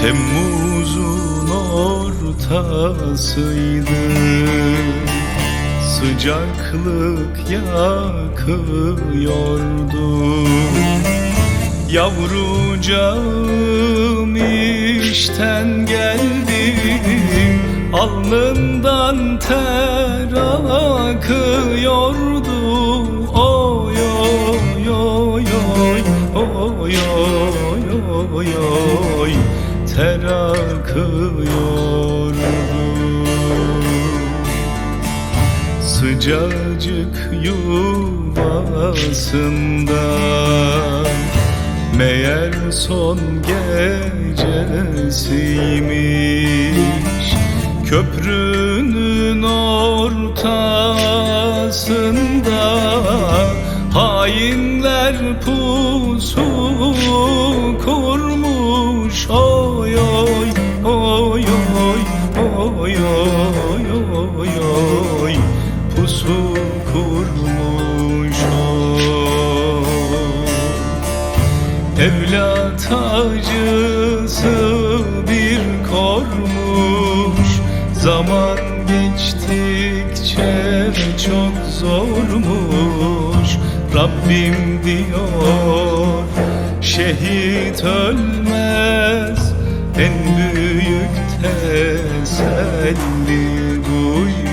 Temmuz'un ortasıydı. Sıcaklık yakıyordu. Yavrucağım işten geldim Alnından ter akıyordu. Oy oy oy oy oy oy oy oy Ter akıyordu Sıcacık yuvasından Meğer son gecesiymiş. Köprünün ortasında Hainler pusu Pusu kurmuş oy Evlat acısı bir kormuş. Zaman geçtikçe çok zormuş. Rabbim diyor şehit ölmez En büyük teselli buymuş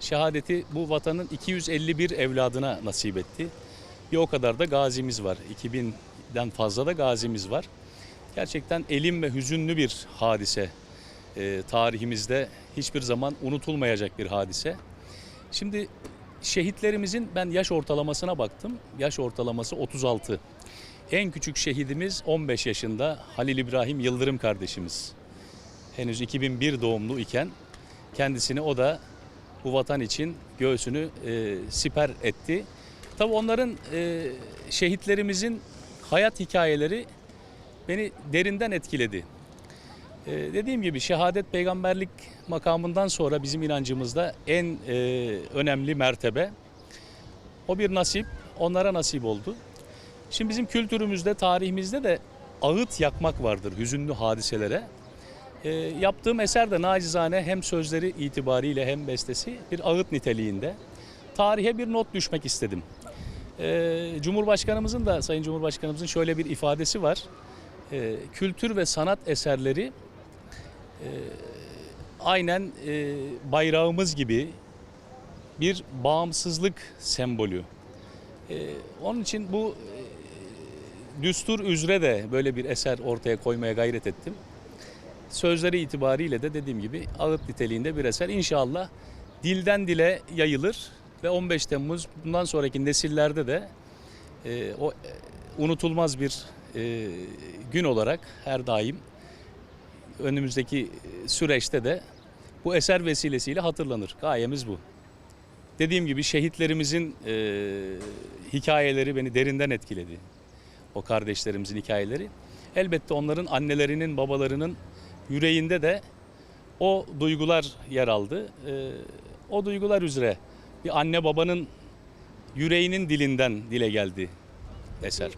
Şehadeti bu vatanın 251 evladına nasip etti. Bir o kadar da gazimiz var. 2000'den fazla da gazimiz var. Gerçekten elim ve hüzünlü bir hadise. Ee, tarihimizde hiçbir zaman unutulmayacak bir hadise. Şimdi şehitlerimizin ben yaş ortalamasına baktım. Yaş ortalaması 36. En küçük şehidimiz 15 yaşında Halil İbrahim Yıldırım kardeşimiz. Henüz 2001 doğumlu iken kendisini o da bu vatan için göğsünü e, siper etti. Tabii onların e, şehitlerimizin hayat hikayeleri beni derinden etkiledi. E, dediğim gibi şehadet peygamberlik makamından sonra bizim inancımızda en e, önemli mertebe. O bir nasip, onlara nasip oldu. Şimdi bizim kültürümüzde, tarihimizde de ağıt yakmak vardır hüzünlü hadiselere. E, yaptığım eser de nacizane hem sözleri itibariyle hem bestesi bir ağıt niteliğinde. Tarihe bir not düşmek istedim. E, Cumhurbaşkanımızın da, Sayın Cumhurbaşkanımızın şöyle bir ifadesi var. E, kültür ve sanat eserleri e, aynen e, bayrağımız gibi bir bağımsızlık sembolü. E, onun için bu e, düstur üzere de böyle bir eser ortaya koymaya gayret ettim sözleri itibariyle de dediğim gibi ağıt niteliğinde bir eser. İnşallah dilden dile yayılır ve 15 Temmuz bundan sonraki nesillerde de e, o e, unutulmaz bir e, gün olarak her daim önümüzdeki süreçte de bu eser vesilesiyle hatırlanır. Gayemiz bu. Dediğim gibi şehitlerimizin e, hikayeleri beni derinden etkiledi. O kardeşlerimizin hikayeleri. Elbette onların annelerinin, babalarının yüreğinde de o duygular yer aldı. Ee, o duygular üzere bir anne babanın yüreğinin dilinden dile geldi eser.